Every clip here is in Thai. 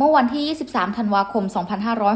เมื่อวันที่ 23 ธันวาคม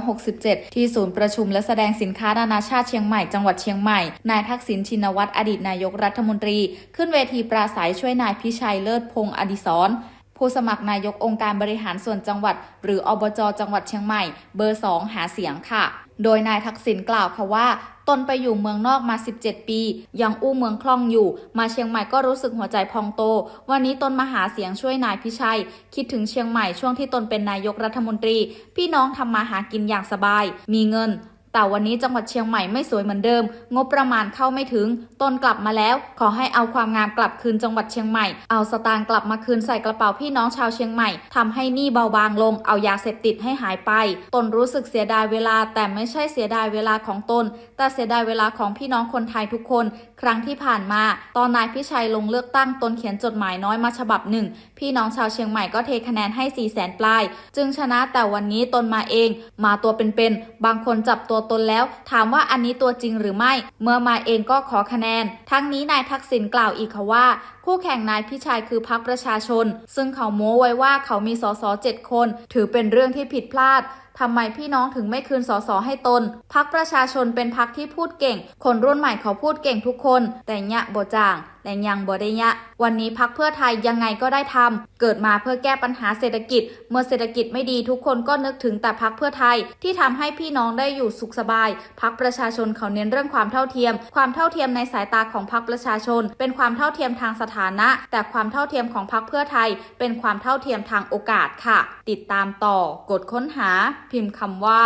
2567 ที่ศูนย์ประชุมและแสดงสินค้านานาชาติเชียงใหม่จังหวัดเชียงใหม่ นายทักษิณชินวัตรอดีตนายกรัฐมนตรี ขึ้นเวทีปราศัยช่วยนายพิชัยเลิศพงศ์อดิศร ผู้สมัครนายกองค์การบริหารส่วนจังหวัด หรืออบจจังหวัดเชียงใหม่ เบอร์ 2 หาเสียงค่ะ โดยนายทักษิณกล่าวค่ะว่า ตนไปอยู่เมืองนอกมา 17 ปี ยังอู้เมืองคล่องอยู่ มาเชียงใหม่ก็รู้สึกหัวใจพองโต วันนี้ตนมาหาเสียงช่วยนายพิชัย คิดถึงเชียงใหม่ช่วงที่ตนเป็นนายกรัฐมนตรี พี่น้องทำมาหากินอย่างสบาย มีเงิน แต่วันนี้จังหวัดเชียงใหม่ไม่สวยเหมือนเดิม งบประมาณเข้าไม่ถึงตนกลับมาแล้ว ขอให้เอาความงามกลับคืนจังหวัดเชียงใหม่ เอาสตางค์กลับมาคืนใส่กระเป๋าพี่น้องชาวเชียงใหม่ทำให้หนี้เบาบางลง เอายาเสพติดให้หายไป ตนรู้สึกเสียดายเวลา แต่ไม่ใช่เสียดายเวลาของตน แต่เสียดายเวลาของพี่น้องคนไทยทุกคน ครั้งที่ผ่านมา ตอนนายพิชัยลงเลือกตั้งตนเขียนจดหมายน้อยมาฉบับหนึ่ง พี่น้องชาวเชียงใหม่ก็เทคะแนนให้4ี่แสนปลาย จึงชนะแต่วันนี้ตนมาเอง มาตัวเป็นๆ บางคนจับตัวตนแล้ว ถามว่าอันนี้ตัวจริงหรือไม่ เมื่อมาเองก็ขอคะแนน ทั้งนี้นายทักษิณกล่าวอีกค่ะว่าคู่แข่งนายพิชัยคือพรรคประชาชน ซึ่งเขาโม้ไว้ว่าเขามีสสเจ็ดคน ถือเป็นเรื่องที่ผิดพลาดทำไมพี่น้องถึงไม่คืนสสให้ตน พักประชาชนเป็นพักที่พูดเก่ง คนรุ่นใหม่เขาพูดเก่งทุกคน แต่ยะบ่จางและยังบ่ได้ยะ วันนี้พักเพื่อไทยยังไงก็ได้ทำ เกิดมาเพื่อแก้ปัญหาเศรษฐกิจ เมื่อเศรษฐกิจไม่ดีทุกคนก็นึกถึงแต่พักเพื่อไทยที่ทำให้พี่น้องได้อยู่สุขสบาย พักประชาชนเขาเน้นเรื่องความเท่าเทียม ความเท่าเทียมในสายตาของพักประชาชน เป็นความเท่าเทียมทางสถานะ แต่ความเท่าเทียมของพรรคเพื่อไทย เป็นความเท่าเทียมทางโอกาสค่ะ ติดตามต่อกดค้นหา พิมพ์คำว่า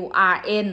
WRN